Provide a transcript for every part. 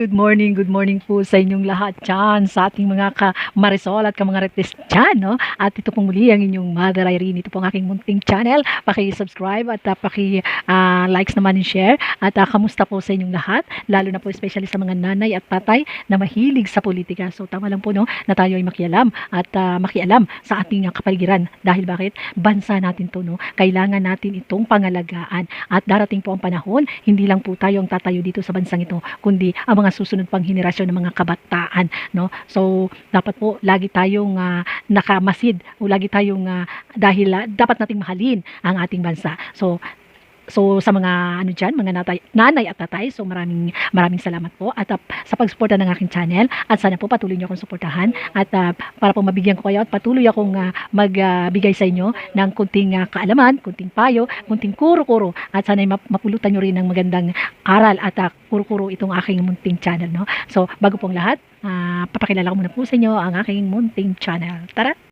Good morning, good morning po sa inyong lahat dyan, sa ating mga ka-Marisol at ka-mga-retis dyan, no? At ito pong muli ang inyong Mother Irene, ito pong aking munting channel. Paki-subscribe at uh, paki-likes naman and share. At uh, kamusta po sa inyong lahat, lalo na po especially sa mga nanay at tatay na mahilig sa politika. So tama lang po, no, na tayo ay makialam at uh, makialam sa ating uh, kapaligiran. Dahil bakit? Bansa natin to, no? Kailangan natin itong pangalagaan. At darating po ang panahon, hindi lang po tayo ang tatayo dito sa bansang ito, kundi ang mga susunod pang henerasyon ng mga kabataan no? So dapat po lagi tayong ah, nakamasid o lagi tayong ah, dahil ah, dapat nating mahalin ang ating bansa. So So sa mga ano diyan, mga natay, nanay at tatay, so maraming maraming salamat po at ah, sa pagsuporta ng aking channel at sana po patuloy niyo akong suportahan at ah, para po mabigyan ko kayo at patuloy akong ah, magbigay sa inyo ng kunting ah, kaalaman, kunting payo, kunting kuro-kuro at sana mapulutan niyo rin ng magandang aral at uh, kuro-kuro itong aking munting channel no. So bago pong lahat, ah, papakilala ko muna po sa inyo ang aking munting channel. Tara!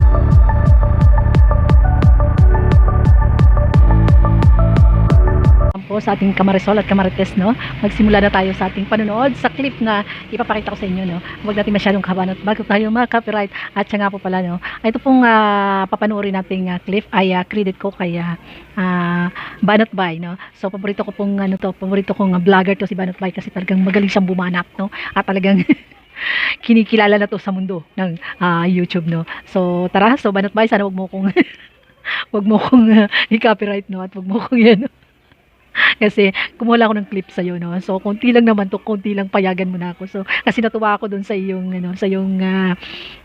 Sa ating kamarisol at kamarites no? Magsimula na tayo sa ating panonood sa clip na ipapakita ko sa inyo no? Huwag natin masyadong kabanot bago tayo ma-copyright at siya nga po pala no? Ito pong ah, papanoorin nating ah, clip ay ah, credit ko kay ah, ah, Banat Bay no? So paborito ko pong ano to paborito kong ah, vlogger to si Banat Bay kasi talagang magaling siyang bumanat no? At talagang kinikilala na to sa mundo ng ah, YouTube no? So tara. So Banat Bay sana wag mo kong wag mo kong ah, i-copyright no? At wag mo kong yan kasi kumuha ako ng clip sa no. So konti lang naman to, konti lang payagan mo na ako. So kasi natuwa ako doon sa iyong ano, sa iyong ah,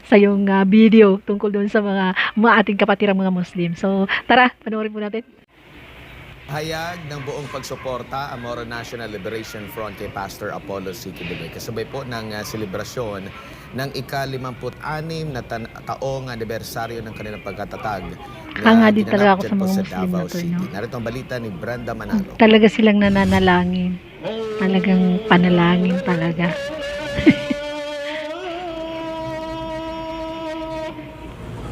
sa iyong ah, video tungkol doon sa mga mga ating kapatirang mga Muslim. So tara, panoorin po natin. Hayag ng buong pagsuporta ang Moro National Liberation Front kay Pastor Apollo Siki Duloy. Kasabay po ng uh, selebrasyon ng ika-56 na taong anibersaryo ng kanilang pagkatatag Hanga din talaga ako sa mga Muslim na to, no? Narito ang balita ni Brenda Manalo. Talaga silang nananalangin. Talagang panalangin talaga.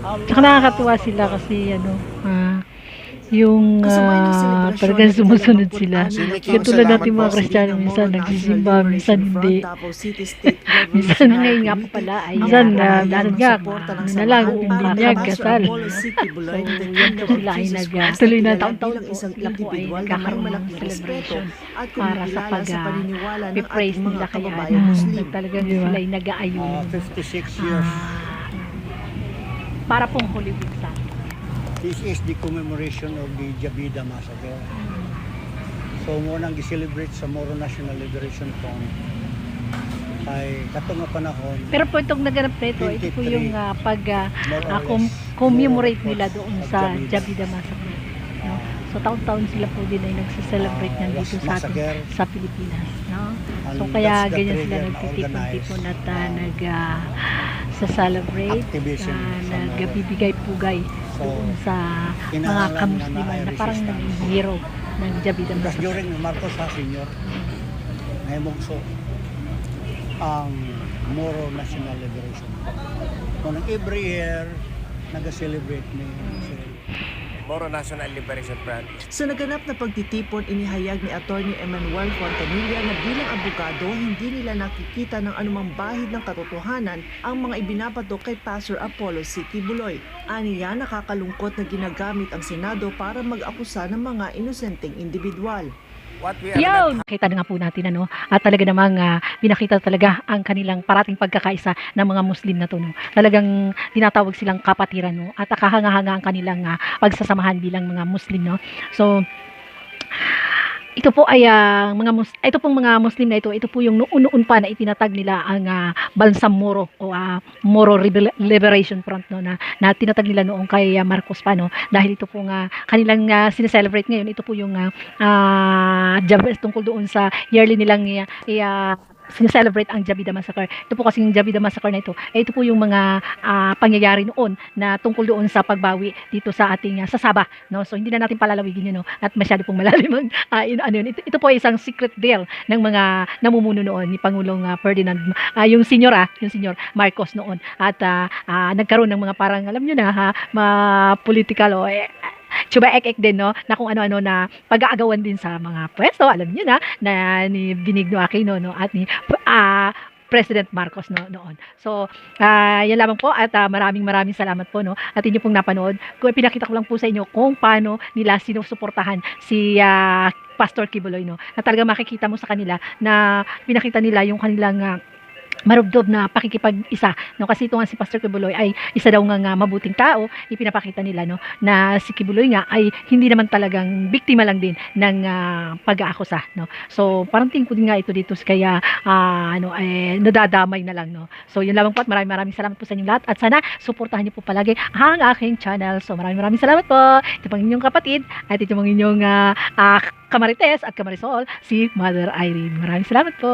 Tsaka nakakatuwa sila kasi ano, ah, yung ah, selebrasyon talagang ng sumusunod sila. na Katulad natin mga. Kristiyano, Ng minsan nagsisimba, minsan hindi. Minsan ngayon nga pala ay Ang yan mga na hayag dahil ng nga suporta ng na lang, samahan hindi para niya kay Pastor gasal. Apollo City Buloy, So, sila ay nag tuloy na taon-taon po isang sila po ay individual na may nagkakaroon ng malaking respeto celebration at para sa kumikilala pag sa paniniwala ng i-praise ating mga nila kay kababayan ano, Muslim. talagang sila ay nag-aayun. Uh, 56 years. Ah, para pong Holy Week sa atin. This is the commemoration of the Jabida Massacre. So mo nang gi-celebrate sa Moro National Liberation Front ay kato nga panahon Pero po itong naganap na ito, ito po 23. yung ah, pag ah, com- commemorate nila doon sa Jabida. Massacre. No? So taon-taon sila po din ay nagse-celebrate Ah, ng dito sa atin sa Pilipinas. No? So kaya ganyan sila nagtitipon-tipon at ah, nag ah, sa celebrate, activism ah, sa mga- nagbibigay pugay So, sa mga na kamusliman na na parang naging hero ng Jabida Because Massacre. during Marcos ha, senior, ay mugso ang Moro National Liberation. Kung every year, nag-celebrate ni Moro National Liberation Front. Sa naganap na pagtitipon, inihayag ni Attorney Emmanuel Fontanilla na bilang abogado, hindi nila nakikita ng anumang bahid ng katotohanan ang mga ibinabato kay Pastor Apollo City Buloy. Aniya nakakalungkot na ginagamit ang Senado para mag-akusa ng mga inosenteng individual. What we are Yun! Kita na nga po natin ano, at talaga namang ah, pinakita talaga ang kanilang parating pagkakaisa ng mga Muslim na to. No? Talagang tinatawag silang kapatiran no? at kahanga-hanga ang kanilang ah, pagsasamahan bilang mga Muslim. No? So, ito po ay ah, mga mus ito pong mga Muslim na ito, ito po yung noon-noon pa na itinatag nila ang ah, Bansang Moro o ah, Moro Liberation Front no na, na tinatag nila noong kay ah, Marcos pa no. Dahil ito pong ah, kanilang uh, sineselebrate ngayon ito po yung ah Jab- tungkol doon sa yearly nilang uh, uh, sineselebrate ang Jabida Massacre. Ito po kasing Jabida Massacre na ito, eh, ito po yung mga ah, pangyayari noon na tungkol doon sa pagbawi dito sa ating ah, sa Sabah, no? So hindi na natin palalawigin yun, no? At masyado pong malalim ang ah, in- ano yun. Ito, ito po ay isang secret deal ng mga namumuno noon ni Pangulong ah, Ferdinand ah, yung senior ah, yung senior Marcos noon. At ah, ah, nagkaroon ng mga parang alam niyo na ha, mga political o eh, Chuba ek din no na kung ano-ano na pag-aagawan din sa mga pwesto alam niyo na na ni Benigno Aquino no at ni ah, President Marcos no noon. So, ah yan lamang po at ah, maraming maraming salamat po no at inyo pong napanood. Kung pinakita ko lang po sa inyo kung paano nila sinusuportahan si ah, Pastor Kibuloy no. Na talaga makikita mo sa kanila na pinakita nila yung kanilang ah, marubdob na pakikipag-isa no? Kasi ito nga si Pastor Kibuloy ay isa daw nga, nga mabuting tao. Ipinapakita nila no? Na si Kibuloy nga ay hindi naman talagang biktima lang din ng ah, pag-aakusa no? So parang tingin ko din nga ito dito kaya ah, ano eh nadadamay na lang no? So yun lamang po at maraming maraming salamat po sa inyong lahat at sana suportahan niyo po palagi ang aking channel. So maraming maraming salamat po. Ito pang inyong kapatid at ito pang inyong ah, ah, kamarites at kamarisol si Mother Irene. Maraming salamat po